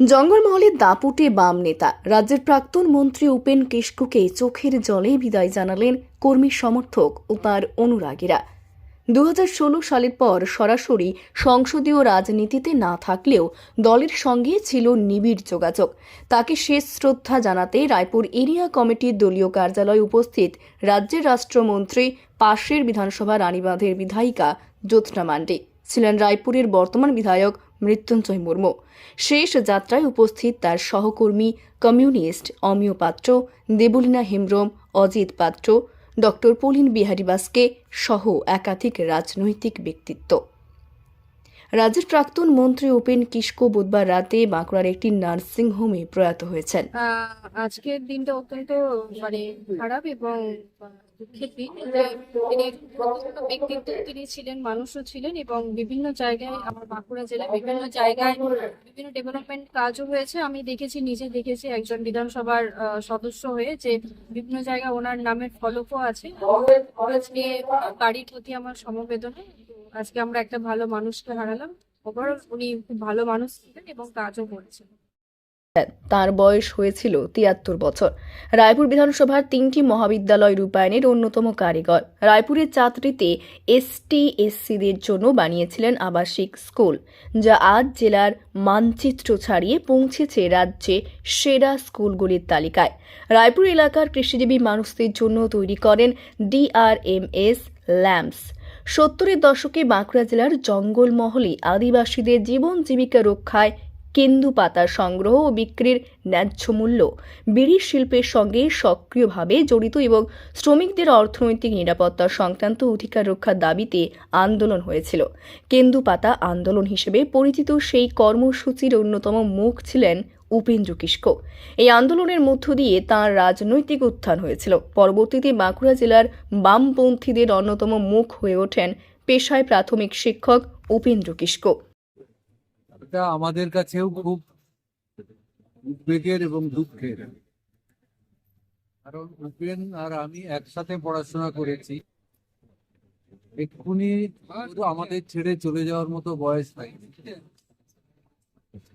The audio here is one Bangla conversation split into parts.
জঙ্গলমহলের দাপুটে বাম নেতা। রাজ্যের প্রাক্তন মন্ত্রী উপেন কিস্কুকে চোখের জলে বিদায় জানালেন কর্মী সমর্থক ও তার অনুরাগীরা। দু ষোলো সালের পর সরাসরি সংসদীয় রাজনীতিতে না থাকলেও দলের সঙ্গে ছিল নিবিড় যোগাযোগ। তাকে শেষ শ্রদ্ধা জানাতে রায়পুর এরিয়া কমিটির দলীয় কার্যালয়ে উপস্থিত রাজ্যের রাষ্ট্রমন্ত্রী, পাশের বিধানসভা রানীবাঁধের বিধায়িকা জ্যোৎস্না মান্ডি। ছিলেন রায়পুরের বর্তমান বিধায়ক মৃত্যুঞ্জয় মুর্মু। শেষ যাত্রায় উপস্থিত তার সহকর্মী, কমিউনিস্ট অমিয় পাত্র, দেবলীনা হেমব্রম, অজিত পাত্র, ডক্টর পলিন বিহারী বাসকে সহ একাধিক রাজনৈতিক ব্যক্তিত্ব। রাজ্যের প্রাক্তন মন্ত্রী উপেন কিস্কো বুধবার রাতে বাঁকুড়ার একটি নার্সিং হোমে প্রয়াত হয়েছেন। আজকের দিনটা অত্যন্ত মানে খারাপ এবং তিনি ছিলেন, মানুষও ছিলেন এবং বিভিন্ন জায়গায় আমার বাঁকুড়া জেলায় বিভিন্ন জায়গায় বিভিন্ন ডেভেলপমেন্ট কাজও হয়েছে। আমি দেখেছি, নিজে দেখেছি একজন বিধানসভার সদস্য হয়ে যে বিভিন্ন জায়গায় ওনার নামের ফলকও আছে। আজকে বাড়ির প্রতি আমার সমবেদনা। আজকে আমরা একটা ভালো মানুষকে হারালাম। ওভারঅল উনি খুব ভালো মানুষ ছিলেন এবং কাজও করেছেন। তার বয়স হয়েছিল তিয়াত্তর বছর। রায়পুর বিধানসভার তিনটি মহাবিদ্যালয় রূপায়ণের অন্যতম কারিগর। রায়পুরের চাকরিতে এসটি এসসিদের জন্য বানিয়েছিলেন আবাসিক স্কুল, যা আজ জেলার মানচিত্র ছাড়িয়ে পৌঁছেছে রাজ্যে সেরা স্কুলগুলির তালিকায়। রায়পুর এলাকার কৃষিজীবী মানুষদের জন্য তৈরি করেন ডিআরএমএস ল্যাম্পস। সত্তরের দশকে বাঁকুড়া জেলার জঙ্গলমহলে আদিবাসীদের জীবন জীবিকা রক্ষায় কেন্দু পাতা সংগ্রহ ও বিক্রির ন্যায্য মূল্য। বিড়ি শিল্পের সঙ্গে সক্রিয়ভাবে জড়িত এবং শ্রমিকদের অর্থনৈতিক নিরাপত্তা সংক্রান্ত অধিকার রক্ষার দাবিতে আন্দোলন হয়েছিল। কেন্দু পাতা আন্দোলন হিসেবে পরিচিত সেই কর্মসূচির অন্যতম মুখ ছিলেন উপেন্দ্র কিস্ক এই আন্দোলনের মধ্য দিয়ে তাঁর রাজনৈতিক উত্থান হয়েছিল। পরবর্তীতে বাঁকুড়া জেলার বামপন্থীদের অন্যতম মুখ হয়ে ওঠেন পেশায় প্রাথমিক শিক্ষক উপেন্দ্র কিস্ক এটা আমাদের কাছেও খুব উদ্বেগের এবং দুঃখের। কারণ উপেন আর আমি একসাথে পড়াশোনা করেছি। এক্ষুনি আমাদের ছেড়ে চলে যাওয়ার মতো বয়স হয়নি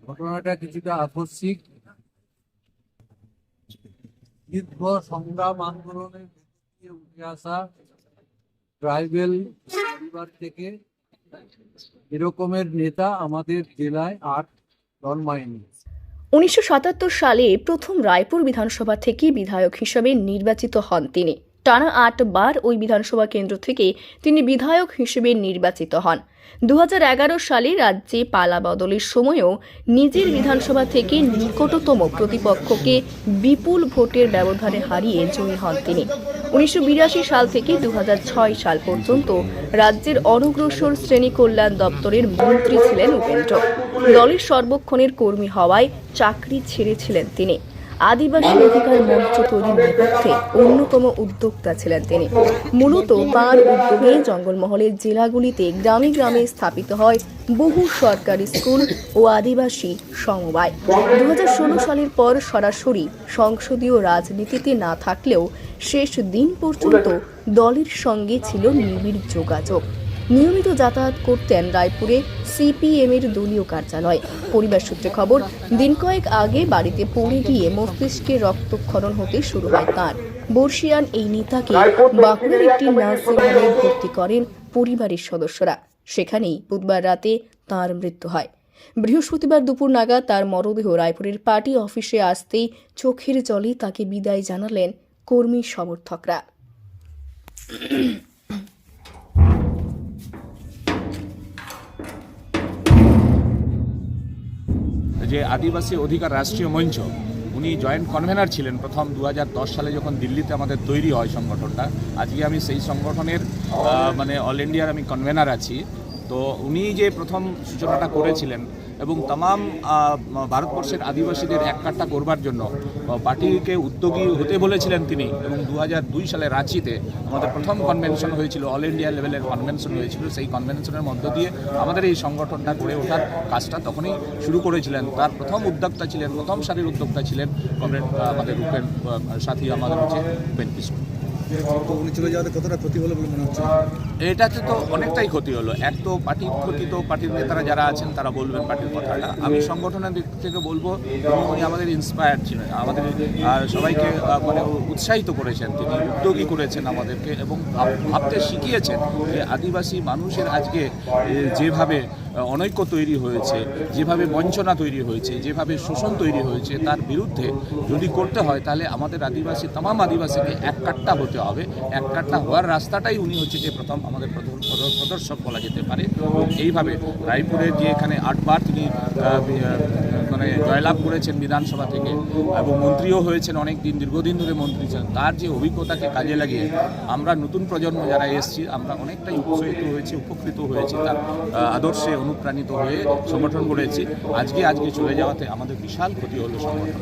ঘটনাটা কিছুটা আকস্মিক। দীর্ঘ সংগ্রাম আন্দোলনের উঠে আসা ট্রাইবেল পরিবার থেকে এরকমের নেতা আমাদের জেলায় আর জন্মায়নি। উনিশশো সাতাত্তর সালে প্রথম রায়পুর বিধানসভা থেকে বিধায়ক হিসেবে নির্বাচিত হন তিনি। টানা আটবার ওই বিধানসভা কেন্দ্র থেকে তিনি বিধায়ক হিসেবে নির্বাচিত হন। দু হাজার এগারো সালে রাজ্যে পালা বদলের সময়ও নিজের বিধানসভা থেকে নিকটতম প্রতিপক্ষকে বিপুল ভোটের ব্যবধানে হারিয়ে জয়ী হন তিনি। উনিশশো বিরাশি সাল থেকে দু হাজার ছয় সাল পর্যন্ত রাজ্যের অনগ্রসর শ্রেণি কল্যাণ দপ্তরের মন্ত্রী ছিলেন উপেন্দ্র। দলের সর্বক্ষণের কর্মী হওয়ায় চাকরি ছেড়েছিলেন তিনি। আদিবাসী অধিকার মঞ্চ তৈরির নেপথ্যে অন্যতম উদ্যোক্তা ছিলেন তিনি। মূলত তাঁর উদ্যোগে জঙ্গলমহলের জেলাগুলিতে গ্রামে গ্রামে স্থাপিত হয় বহু সরকারি স্কুল ও আদিবাসী সমবায়। দু হাজার ষোলো সালের পর সরাসরি সংসদীয় রাজনীতিতে না থাকলেও শেষ দিন পর্যন্ত দলের সঙ্গে ছিল নিবিড় যোগাযোগ। নিয়মিত যাতায়াত করতেন রায়পুরে সিপিএম এর দলীয় কার্যালয়। পরিবার সূত্রে খবর দিন কয়েক আগে বাড়িতে পড়ে গিয়ে মস্তিষ্কে রক্তক্ষরণ হতে শুরু হয় তাঁর। বর্ষিয়ান এই নেতাকে বাঁকুড়ার একটি নার্সিং হোমে ভর্তি করেন পরিবারের সদস্যরা। সেখানেই বুধবার রাতে তার মৃত্যু হয়। বৃহস্পতিবার দুপুর নাগাদ তার মরদেহ রায়পুরের পার্টি অফিসে আসতেই চোখের জলে তাকে বিদায় জানালেন কর্মী সমর্থকরা। যে আদিবাসী অধিকার রাষ্ট্রীয় মঞ্চ, উনি জয়েন্ট কনভেনার ছিলেন প্রথম দু হাজার দশ সালে যখন দিল্লিতে আমাদের তৈরি হয় সংগঠনটা। আজকে আমি সেই সংগঠনের মানে অল ইন্ডিয়ার আমি কনভেনার আছি। তো উনি যে প্রথম সূচনাটা করেছিলেন এবং তাম ভারতবর্ষের আদিবাসীদের এক কাট্টা করবার জন্য পার্টিকে উদ্যোগী হতে বলেছিলেন তিনি। এবং দু হাজার দুই সালে রাঁচিতে আমাদের প্রথম কনভেনশন হয়েছিল অল ইন্ডিয়া লেভেলের কনভেনশন হয়েছিল। সেই কনভেনশনের মধ্য দিয়ে আমাদের এই সংগঠনটা গড়ে ওঠার কাজটা তখনই শুরু করেছিলেন। তার প্রথম উদ্যোক্তা ছিলেন প্রথম সারির উদ্যোক্তা ছিলেন কমরেড আমাদের আহ, সাথী আমাদের হচ্ছে উপেন কিশোর চলে যাওয়াতে কতটা ক্ষতি হলো বলে মনে হচ্ছে? এটাতে তো অনেকটাই ক্ষতি হলো। এক তো পার্টির ক্ষতি তো পার্টির নেতারা যারা আছেন, তারা বলবেন পার্টির কথাটা। আমি সংগঠনের দিক থেকে বলব, উনি আমাদের ইন্সপায়ার ছিলেন। আমাদের সবাইকে মানে উৎসাহিত করেছেন। তিনি উদ্যোগী করেছেন আমাদেরকে এবং ভাবতে শিখিয়েছেন যে আদিবাসী মানুষের আজকে যেভাবে অনৈক্য তৈরি হয়েছে, যেভাবে বঞ্চনা তৈরি হয়েছে, যেভাবে শোষণ তৈরি হয়েছে, তার বিরুদ্ধে যদি করতে হয়, তাহলে আমাদের আদিবাসী, তামাম আদিবাসীকে এক কাট্টা হতে হবে। এক কাট্টা হওয়ার রাস্তাটাই উনি হচ্ছে যে প্রথম আমাদের প্রদ- প্রদর্শক বলা যেতে পারে। এইভাবে রায়পুরে যে এখানে আটবার তিনি মানে জয়লাভ করেছেন বিধানসভা থেকে এবং মন্ত্রীও হয়েছেন অনেক দিন, দীর্ঘদিন ধরে মন্ত্রী ছিলেন, তার যে অভিজ্ঞতাকে কাজে লাগিয়ে আমরা নতুন প্রজন্ম যারা এসেছি, আমরা অনেকটাই উৎসাহিত হয়েছি, উপকৃত হয়েছি, তার আদর্শে অনুপ্রাণিত হয়ে সংগঠন করেছি। আজকে আজকে চলে যাওয়াতে আমাদের বিশাল ক্ষতি হলো সংগঠন